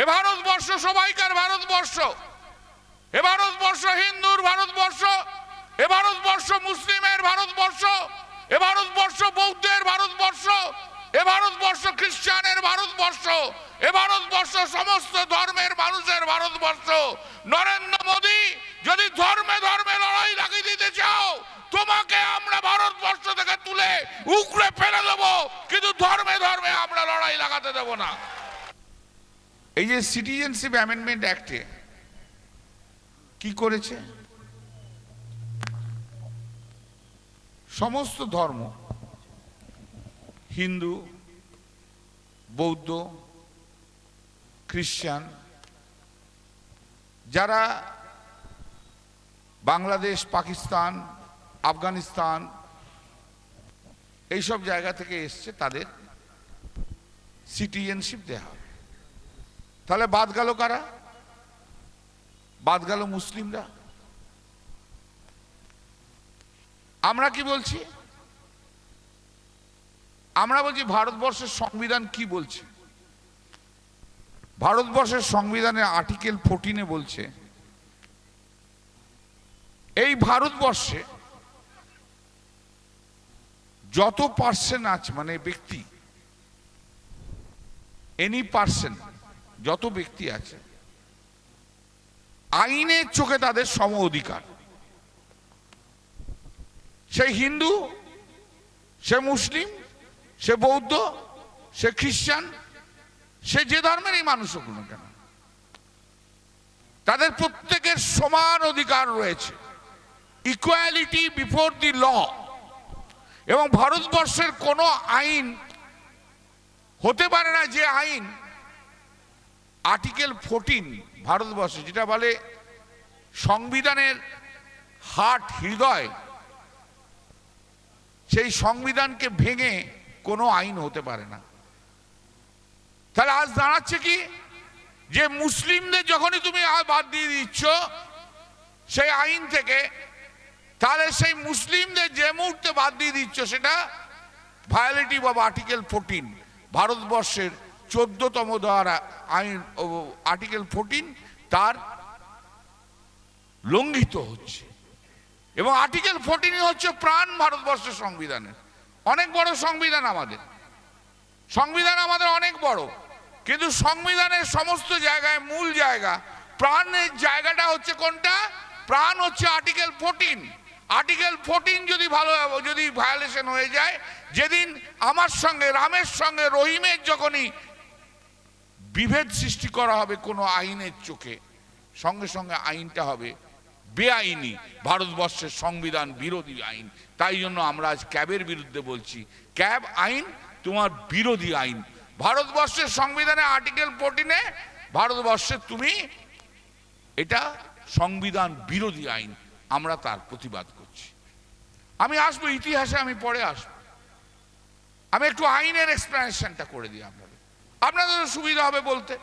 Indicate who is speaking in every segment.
Speaker 1: এ ভারতবর্ষ সবাইকার ভারতবর্ষ। এ ভারতবর্ষ হিন্দুর ভারতবর্ষ। এ ভারতবর্ষ মুসলিমের ভারতবর্ষ। এ ভারতবর্ষ বৌদ্ধের ভারতবর্ষ। এ ভারতবর্ষ খ্রিস্টানের ভারতবর্ষ। এ ভারতবর্ষ সমস্ত ধর্মের মানুষের ভারতবর্ষ। নরেন্দ্র মোদী, যদি ধর্মে ধর্মে লড়াই লাগিয়ে দিতে চাও, তোমাকে আমরা ভারতবর্ষ থেকে তুলে উকড়ে ফেলে দেবো। কিন্তু ধর্মে ধর্মে আমরা লড়াই লাগাতে দেবো না। এই যে সিটিজেনশিপ অ্যামেন্ডমেন্ট অ্যাক্টে কি করেছে? সমস্ত ধর্ম, হিন্দু, বৌদ্ধ খ্রিস্টান যারা বাংলাদেশ, পাকিস্তান, আফগানিস্তান এইসব জায়গা থেকে এসছে, তাদের সিটিজেনশিপ দেওয়া তাহলে বাদ গেল কারা? বাদ গেল মুসলিমরা। আমরা কি বলছি? আমরা বলছি ভারতবর্ষের সংবিধান কি বলছে? ভারতবর্ষের সংবিধানের আর্টিকেল ফোরটিনে বলছে, এই ভারতবর্ষে যত পার্সেন আছে মানে ব্যক্তি এনি পার্সন যত ব্যক্তি আছে, আইনের চোখে তাদের সম অধিকার। সে হিন্দু, সে মুসলিম, সে বৌদ্ধ, সে খ্রিস্টান সে যে ধর্মেরই মানুষ হোক না কেন, তাদের প্রত্যেকের সমান অধিকার রয়েছে। ইকুয়ালিটি বিফোর দি ল এবং ভারতবর্ষের কোনো আইন হতে পারে না যে আইন আর্টিকেল ফোরটিন ভারতবর্ষে, যেটা বলে সংবিধানের হার্ট হৃদয়, সেই সংবিধানকে ভেঙে কোনো আইন হতে পারে না। তাহলে আজ দাঁড়াচ্ছে কি? যে মুসলিমদের যখনই তুমি বাদ দিয়ে দিচ্ছ, সেই আইন থেকে, তাহলে সেই মুসলিমদের যে মুহূর্তে বাদ দিয়ে দিচ্ছ সেটা ভায়োলেটিভ অফ আর্টিকেল ফোরটিন ভারতবর্ষের চোদ্দতম দ্বারা আইন আর্টিকেল ফোরটিন তার লঙ্ঘিত হচ্ছে। এবং আর্টিকেল ফোরটিন হচ্ছে প্রাণ ভারতবর্ষের সংবিধানের। অনেক বড় সংবিধান আমাদের। সংবিধান আমাদের অনেক বড়। কিন্তু সংবিধানের সমস্ত জায়গায় মূল জায়গা, প্রাণের জায়গাটা হচ্ছে কোনটা? প্রাণ হচ্ছে আর্টিকেল ফোরটিন আর্টিকেল ফোরটিন যদি ভালো, যদি ভায়োলেশন হয়ে যায়, যেদিন আমার সঙ্গে, রামের সঙ্গে, রহিমের যখনই বিভেদ সৃষ্টি করা হবে কোনো আইনের চোখে। সঙ্গে সঙ্গে আইনটা হবে বেআইনি, ভারতবর্ষের সংবিধান বিরোধী আইন। তাই জন্য আমরা আজ ক্যাবের বিরুদ্ধে বলছি, ক্যাব আইন তোমার বিরোধী আইন। ভারতবর্ষের সংবিধানে আর্টিকেল ফোরটিনে ভারতবর্ষে তুমি এটা সংবিধান বিরোধী আইন। আমরা তার প্রতিবাদ করছি। আমি আসব, ইতিহাসে আমি পরে আসব। আমি একটু আইনের এক্সপ্লেনেশনটা করে দিই আপনাদের সুবিধা হবে বলতে।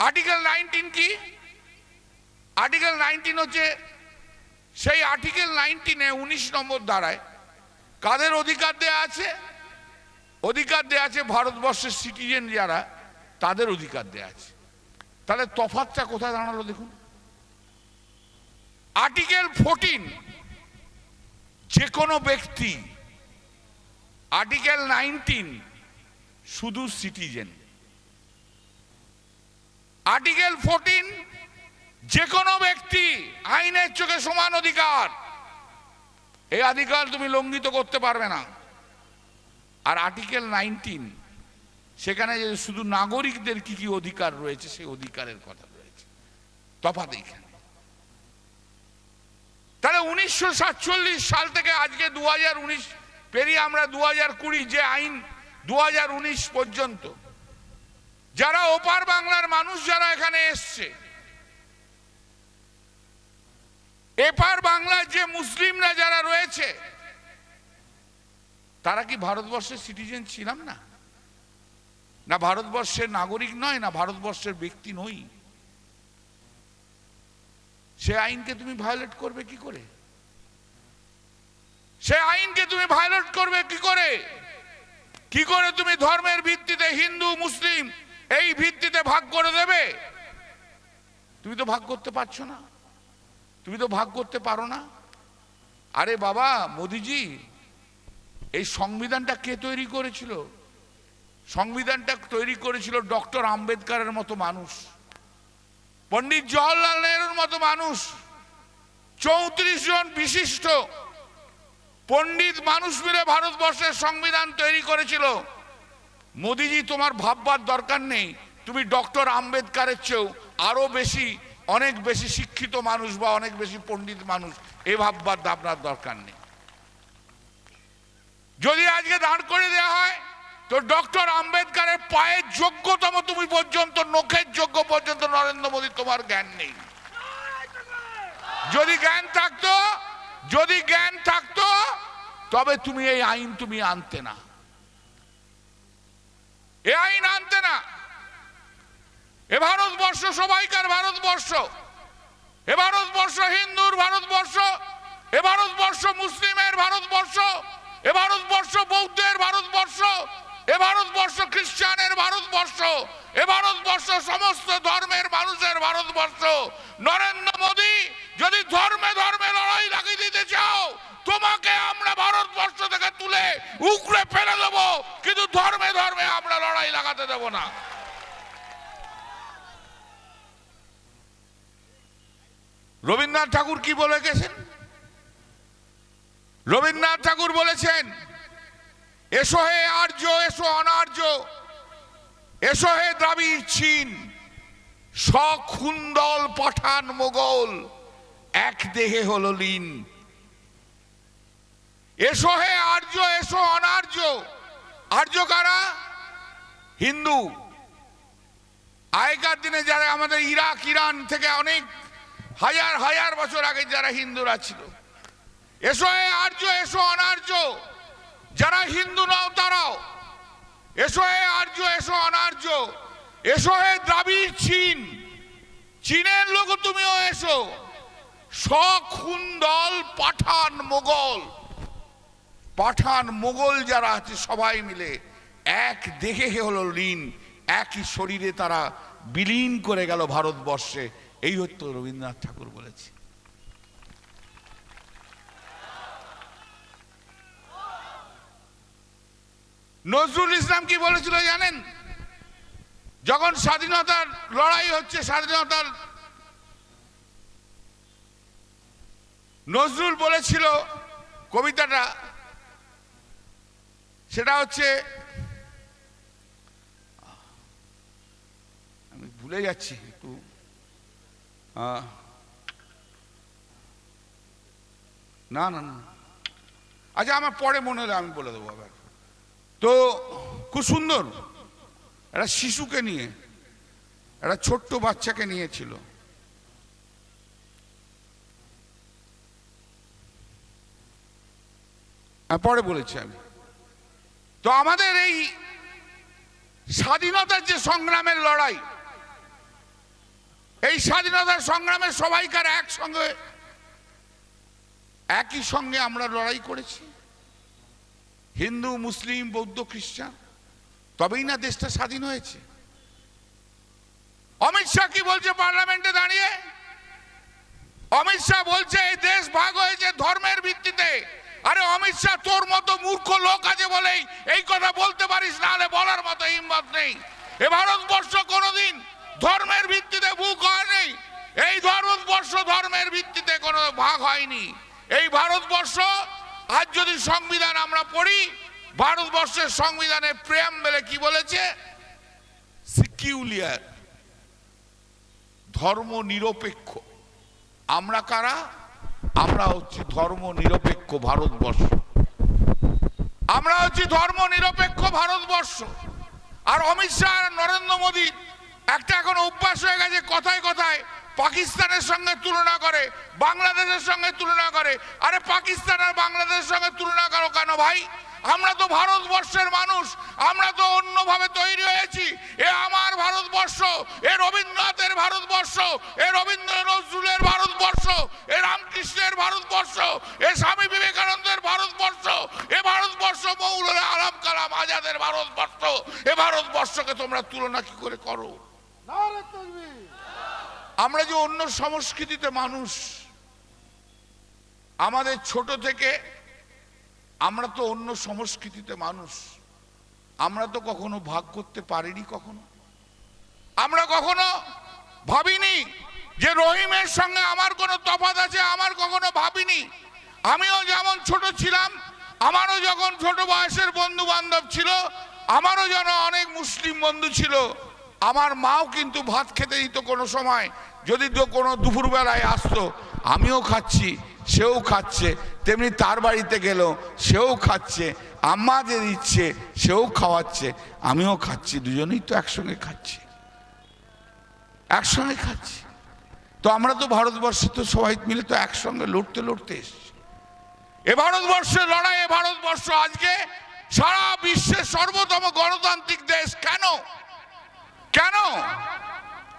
Speaker 1: আর্টিকেল নাইনটিন কি? আর্টিকেল নাইনটিন হচ্ছে, সেই আর্টিকেল নাইনটিনে উনিশ নম্বর দ্বারায় কাদের অধিকার দেয়া আছে? অধিকার দেয়া আছে ভারতবর্ষের সিটিজেন যারা, তাদের অধিকার দেয়া আছে। তাহলে তফাতটা কোথায় দাঁড়াল দেখুন। আর্টিকেল ফোরটিন যে কোনো ব্যক্তি আর্টিকেল নাইনটিন শুধু সিটিজেন আর্টিকেল ফোরটিন যে কোনো ব্যক্তি আইনের চোখে সমান অধিকার, এই অধিকার তুমি লঙ্ঘিত করতে পারবে না। আর আর্টিকেল নাইনটিন সেখানে যে শুধু নাগরিকদের কি কি অধিকার রয়েছে, সেই অধিকারের কথা রয়েছে। তফাৎ এইখানে। তাহলে উনিশশো সাতচল্লিশ সাল থেকে আজকে দু হাজার উনিশ, পেরিয়ে আমরা দু যে আইন দু হাজার উনিশ পর্যন্ত। যারা ওপার বাংলার মানুষ যারা এখানে এসছে, এপার বাংলার যে মুসলিমরা যারা রয়েছে, তারা কি ভারতবর্ষের সিটিজেন ছিলাম না? না ভারতবর্ষের নাগরিক নয়, না ভারতবর্ষের ব্যক্তি নই। সে আইনকে তুমি ভায়োলেট করবে কি করে? সে আইনকে তুমি ভায়োলেট করবে কি করে? কি করে তুমি ধর্মের ভিত্তিতে হিন্দু, মুসলিম এই ভিত্তিতে ভাগ করে দেবে? তুমি তো ভাগ করতে পারছ না। তুমি তো ভাগ করতে পারো না। আরে বাবা, মোদিজি, এই সংবিধানটা কে তৈরি করেছিল? সংবিধানটা তৈরি করেছিল ডক্টর আম্বেদকারের মতো মানুষ, পণ্ডিত জওয়াহরলাল নেহরুর মতো মানুষ, চৌত্রিশ জন বিশিষ্ট পণ্ডিত মানুষ মিলে ভারতবর্ষের সংবিধান তৈরি করেছিল। মোদিজি, তোমার ভাববার দরকার নেই। তুমি ডক্টর আম্বেদকারের চেয়েও আরও বেশি, অনেক বেশি শিক্ষিত মানুষ বা অনেক বেশি পণ্ডিত মানুষ, এ ভাববার আপনার দরকার নেই। যদি আজকে দাঁড় করে দেওয়া হয়, তো ডক্টর আম্বেদকারের পায়ের যোগ্যতম তুমি পর্যন্ত, নখের যোগ্য পর্যন্ত নরেন্দ্র মোদী, তোমার জ্ঞান নেই। যদি জ্ঞান থাকতো, যদি জ্ঞান থাকতো তবে তুমি এই আইন তুমি আনতে না। এ আইন আনতে না। এ ভারতবর্ষ, সবাইকার ভারতবর্ষ। এ ভারতবর্ষ হিন্দুর ভারতবর্ষ। এ ভারতবর্ষ মুসলিমের ভারতবর্ষ। এ ভারতবর্ষ বৌদ্ধের ভারতবর্ষ। এ ভারতবর্ষ খ্রিস্টানের ভারতবর্ষ। এ ভারতবর্ষ সমস্ত ধর্মের মানুষের ভারতবর্ষ। নরেন্দ্র মোদী, যদি ধর্মে ধর্মে লড়াই লাগিয়ে দিতে চাও তোমাকে আমরা ভারতবর্ষ থেকে তুলে উকড়ে ফেলে দেবো, কিন্তু ধর্মে ধর্মে আমরা লড়াই লাগাতে দেব না। রবীন্দ্রনাথ ঠাকুর কি বলে গেছেন? রবীন্দ্রনাথ ঠাকুর বলেছেন, এসো হে আর্য, এসো অনার্য, এসো হে দ্রাবিড় চীন সখুন্দল পাঠান মোগল, এক দেহে হলো লীন। এসো হে আর্য, এসো অনার্য। আর্য কারা? হিন্দু। আগেকার দিনে যারা আমাদের ইরাক, ইরান থেকে অনেক হাজার হাজার বছর আগে যারা হিন্দুরা ছিল। এসো হে আর্য, এসো অনার্য। যারা হিন্দু নও, তারাও। এসো হে আর্য, এসো অনার্য। এসো হে দ্রাবিড়, চীন। চীনের লোক তুমিও এসো। সখুন্দল পাঠান মোগল। পাঠান মোগল যারা আছে, সবাই মিলে এক দেহে হলো লীন, একই শরীরে তারা বিলীন করে গেল ভারতবর্ষে। এই হতো রবীন্দ্রনাথ ঠাকুর বলেছে। নজরুল ইসলাম কি বলেছিল জানেন? যখন স্বাধীনতার লড়াই হচ্ছে, স্বাধীনতার নজরুল বলেছিল, কবিতাটা সেটা হচ্ছে আমি ভুলে যাচ্ছি একটু। না না না। আচ্ছা আমার পরে মনে হলে আমি বলে দেবো আবার। তো খুব সুন্দর। একটা শিশুকে নিয়ে একটা ছোট্ট বাচ্চাকে নিয়েছিল। হ্যাঁ, পরে বলেছি আমি। তো আমাদের এই স্বাধীনতার যে সংগ্রামের লড়াই, এই স্বাধীনতার সংগ্রামের সবাইকার একসঙ্গে, একই সঙ্গে আমরা লড়াই করেছি। হিন্দু, মুসলিম, বৌদ্ধ, খ্রিস্টান, তবেই না দেশটা স্বাধীন হয়েছে। অমিত শাহ কি বলছে পার্লামেন্টে দাঁড়িয়ে? অমিত শাহ বলছে এই দেশ ভাগ হয়েছে ধর্মের ভিত্তিতে। আরে অমিত শাহ তোর মতো মূর্খ লোক আছে বলেই কথা বলতে পারিস না হলে বলার মতো হিম্মত নেই। এ ভারতবর্ষ কোনোদিন ধর্মের ভিত্তিতে বুক হয়নি এই ভারতবর্ষ ধর্মের ভিত্তিতে কোনো ভাগ হয়নি। এই ভারতবর্ষ, আজ যদি সংবিধান আমরা পড়ি, ভারতবর্ষের সংবিধানে প্রেম বেলে কি বলেছে? সিকিউলিয়ার ধর্ম নিরপেক্ষ। আমরা কারা? আমরা হচ্ছি ধর্ম নিরপেক্ষ ভারতবর্ষ। আমরা হচ্ছি ধর্ম নিরপেক্ষ ভারতবর্ষ। আর অমিত শাহ আর নরেন্দ্র মোদী একটা এখন অভ্যাস হয়ে গেছে, কথায় কথায় পাকিস্তানের সঙ্গে তুলনা করে, বাংলাদেশের সঙ্গে তুলনা করে। আরে পাকিস্তান আর বাংলাদেশের সঙ্গে তুলনা করো কেন ভাই? আমরা তো ভারতবর্ষের মানুষ আমরা তো অন্যভাবে তৈরি হয়েছি। এ আমার ভারতবর্ষ এ রবীন্দ্রনাথের ভারতবর্ষ এ রবীন্দ্র নজরুলের ভারতবর্ষ এ রামকৃষ্ণের ভারতবর্ষ এ স্বামী বিবেকানন্দের ভারতবর্ষ এ ভারতবর্ষ মৌলরে আরাম কালাম আজাদের ভারতবর্ষ এ ভারতবর্ষকে তোমরা তুলনা কি করে করো? আমরা যে অন্য সংস্কৃতিতে মানুষ আমাদের ছোট থেকে আমরা তো অন্য সংস্কৃতিতে মানুষ। আমরা তো কখনো ভাগ করতে পারিনি কখনো। আমরা কখনো ভাবিনি যে রহিমের সঙ্গে আমার কোনো তফাৎ আছে, আমার কখনো ভাবিনি। আমিও যেমন ছোট ছিলাম, আমারও যখন ছোট বয়সের বন্ধু বান্ধব ছিল, আমারও যেন অনেক মুসলিম বন্ধু ছিল, আমার মাও কিন্তু ভাত খেতে দিত কোনো সময়, যদি কোনো দুপুরবেলায় আসতো, আমিও খাচ্ছি। সেও খাচ্ছে, তেমনি তার বাড়িতে গেল, সেও খাচ্ছে, আম্মা যে দিচ্ছে, সেও খাওয়াচ্ছে, আমিও খাচ্ছি, দুজনেই তো একসঙ্গে খাচ্ছি। একসঙ্গে খাচ্ছি। তো আমরা তো ভারতবর্ষে তো সবাই মিলে তো একসঙ্গে লড়তে লড়তে এসছি। এ ভারতবর্ষের লড়াই, এ ভারতবর্ষ আজকে সারা বিশ্বের সর্বতম গণতান্ত্রিক দেশ। কেন? কেন?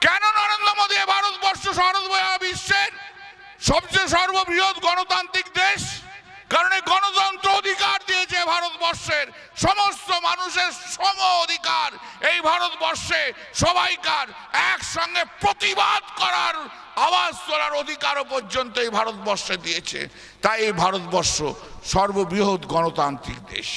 Speaker 1: কেন নরেন্দ্র মোদী এ ভারতবর্ষ সর্বয়া বিশ্বের সবচেয়ে সর্ববৃহৎ গণতান্ত্রিক দেশ, কারণ এই গণতন্ত্র অধিকার দিয়েছে ভারতবর্ষের সমস্ত মানুষের সম অধিকার। এই ভারতবর্ষে সবাইকার একসঙ্গে প্রতিবাদ করার আওয়াজ তোলার অধিকারও পর্যন্ত এই ভারতবর্ষে দিয়েছে। তাই এই ভারতবর্ষ সর্ববৃহৎ গণতান্ত্রিক দেশ।